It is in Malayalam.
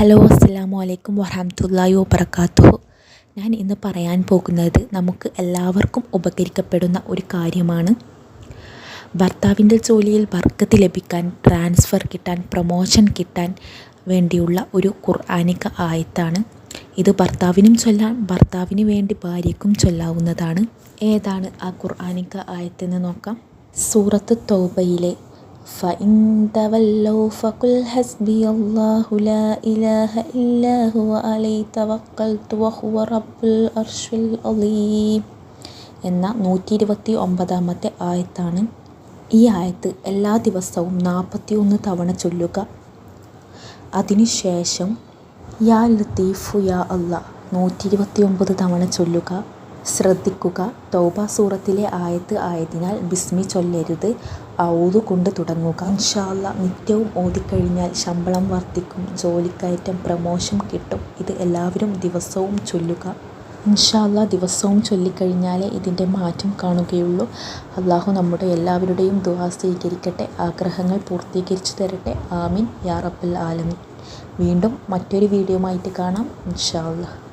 ഹലോ അസ്സാം വലൈക്കും വറഹമത്തല്ലാഹി വബർക്കാത്തു ഞാൻ ഇന്ന് പറയാൻ പോകുന്നത് നമുക്ക് എല്ലാവർക്കും ഉപകരിക്കപ്പെടുന്ന ഒരു കാര്യമാണ്. ഭർത്താവിന്റെ ജോലിയിൽ ബർക്കത്ത് ലഭിക്കാൻ ട്രാൻസ്ഫർ കിട്ടാൻ പ്രൊമോഷൻ കിട്ടാൻ വേണ്ടിയുള്ള ഒരു ഖുർആാനിക ആയത്താണ്. ഇത് ഭർത്താവിനും ചൊല്ലാൻ ഭർത്താവിന് വേണ്ടി ഭാര്യയ്ക്കും ചൊല്ലാവുന്നതാണ്. ഏതാണ് ആ ഖുർആാനിക ആയത്തെന്ന് നോക്കാം. സൂറത്ത് തൗബയിലെ فإن تولوا فقل حسبي الله لا إله إلا هو عليه توكلت وهو رب العرش العظيم എന്ന നൂറ്റി ഇരുപത്തി ഒമ്പതാമത്തെ ആയത്താണ് ഈ ആയത്ത് എല്ലാ ദിവസവും നാൽപ്പത്തി ഒന്ന് തവണ ചൊല്ലുക അതിനുശേഷം യാ ലത്തീഫു യാ അല്ല നൂറ്റി ഇരുപത്തി ഒമ്പത് തവണ ചൊല്ലുക ശ്രദ്ധിക്കുക. തൗബ സൂറത്തിലെ ആയത്ത് ആയതിനാൽ ബിസ്മി ചൊല്ലരുത്. ഔതു കൊണ്ട് തുടങ്ങുക. ഇൻഷാല്ല നിത്യവും ഓതിക്കഴിഞ്ഞാൽ ശമ്പളം വർദ്ധിക്കും. ജോലിക്കയറ്റം പ്രമോഷൻ കിട്ടും. ഇത് എല്ലാവരും ദിവസവും ചൊല്ലുക. ഇൻഷാല്ല ദിവസവും ചൊല്ലിക്കഴിഞ്ഞാലേ ഇതിന്റെ മാറ്റം കാണുകയുള്ളൂ. അള്ളാഹു നമ്മുടെ എല്ലാവരുടെയും ദുആ സ്വീകരിക്കട്ടെ. ആഗ്രഹങ്ങൾ പൂർത്തീകരിച്ചു തരട്ടെ. ആമിൻ. യാ റബ്ബൽ ആലമീൻ. വീണ്ടും മറ്റൊരു വീഡിയോ ആയിട്ട് കാണാം. ഇൻഷാല്ല